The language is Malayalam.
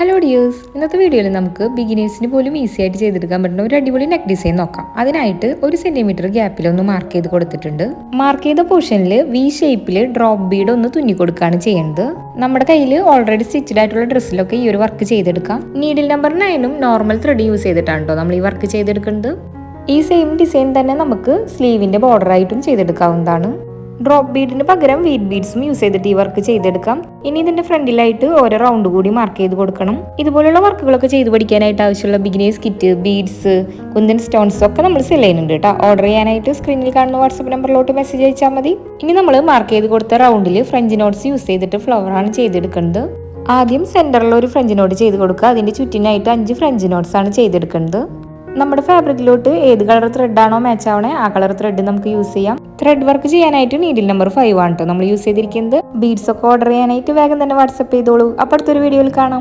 ഹലോ ഡിയേഴ്സ് ഇന്നത്തെ വീഡിയോയിൽ നമുക്ക് ബിഗിനേഴ്സിന് പോലും ഈസി ആയിട്ട് ചെയ്തെടുക്കാൻ പറ്റുന്ന ഒരു അടിപൊളി നെക്ക് ഡിസൈൻ നോക്കാം. അതിനായിട്ട് ഒരു സെന്റിമീറ്റർ ഗ്യാപ്പിൽ ഒന്ന് മാർക്ക് ചെയ്ത് കൊടുത്തിട്ടുണ്ട്. മാർക്ക് ചെയ്ത പോർഷനിൽ വി ഷേപ്പിൽ ഡ്രോപ്പ് ബീഡ് ഒന്ന് തുന്നി കൊടുക്കുകയാണ് ചെയ്യുന്നത് നമ്മുടെ കയ്യിൽ ഓൾറെഡി സ്റ്റിച്ചഡ് ആയിട്ടുള്ള ഡ്രസ്സിലൊക്കെ ഈ ഒരു വർക്ക് ചെയ്തെടുക്കാം. നീഡിൽ നമ്പർ നയനും നോർമൽ ത്രെഡ് യൂസ് ചെയ്തിട്ടാണ് കേട്ടോ നമ്മൾ ഈ വർക്ക് ചെയ്തെടുക്കുന്നത്. ഈ സെയിം ഡിസൈൻ തന്നെ നമുക്ക് സ്ലീവിന്റെ ബോർഡർ ആയിട്ടും ചെയ്തെടുക്കാവുന്നതാണ്. ഡ്രോപ്പ് ബീഡിന് പകരം വീറ്റ് ബീഡ്സും യൂസ് ചെയ്തിട്ട് ഈ വർക്ക് ചെയ്തെടുക്കാം. ഇനി ഇതിന്റെ ഫ്രണ്ടിലായിട്ട് ഓരോ റൗണ്ട് കൂടി മാർക്ക് ചെയ്ത് കൊടുക്കണം. ഇതുപോലുള്ള വർക്കുകളൊക്കെ ചെയ്ത് പഠിക്കാനായിട്ട് ആവശ്യമുള്ള beginners kit beads kundan stones ഒക്കെ നമ്മൾ സെൽ ചെയ്യുന്നുണ്ട് കേട്ടോ. ഓർഡർ ചെയ്യാനായിട്ട് സ്ക്രീനിൽ കാണുന്ന വാട്സപ്പ് നമ്പറിലോട്ട് മെസ്സേജ് അയച്ചാൽ മതി. ഇനി നമ്മൾ മാർക്ക് ചെയ്ത് കൊടുത്ത റൗണ്ടിൽ ഫ്രഞ്ച് നോട്ട്സ് യൂസ് ചെയ്തിട്ട് ഫ്ലവർ ആണ് ചെയ്തെടുക്കുന്നത്. ആദ്യം സെന്ററിൽ ഒരു ഫ്രഞ്ച് നോട്ട് ചെയ്ത് കൊടുക്കുക. അതിന്റെ ചുറ്റിനായിട്ട് അഞ്ച് ഫ്രഞ്ച് നോട്ട്സ് ആണ് ചെയ്തെടുക്കുന്നത്. നമ്മുടെ ഫാബ്രിക്കിലോട്ട് ഏത് കളർ ത്രെഡ് ആണോ മാച്ച് ആവണേ ആ കളർ ത്രെഡ് നമുക്ക് യൂസ് ചെയ്യാം. ത്രെഡ് വർക്ക് ചെയ്യാനായിട്ട് നീഡിൽ നമ്പർ ഫൈവ് ആണ് കേട്ടോ നമ്മൾ യൂസ് ചെയ്തിരിക്കുന്നത്. ബീഡ്സ് ഒക്കെ ഓർഡർ ചെയ്യാനായിട്ട് വേഗം തന്നെ വാട്സപ്പ് ചെയ്തോളൂ. അപ്പോൾ അടുത്തൊരു വീഡിയോയിൽ കാണാം.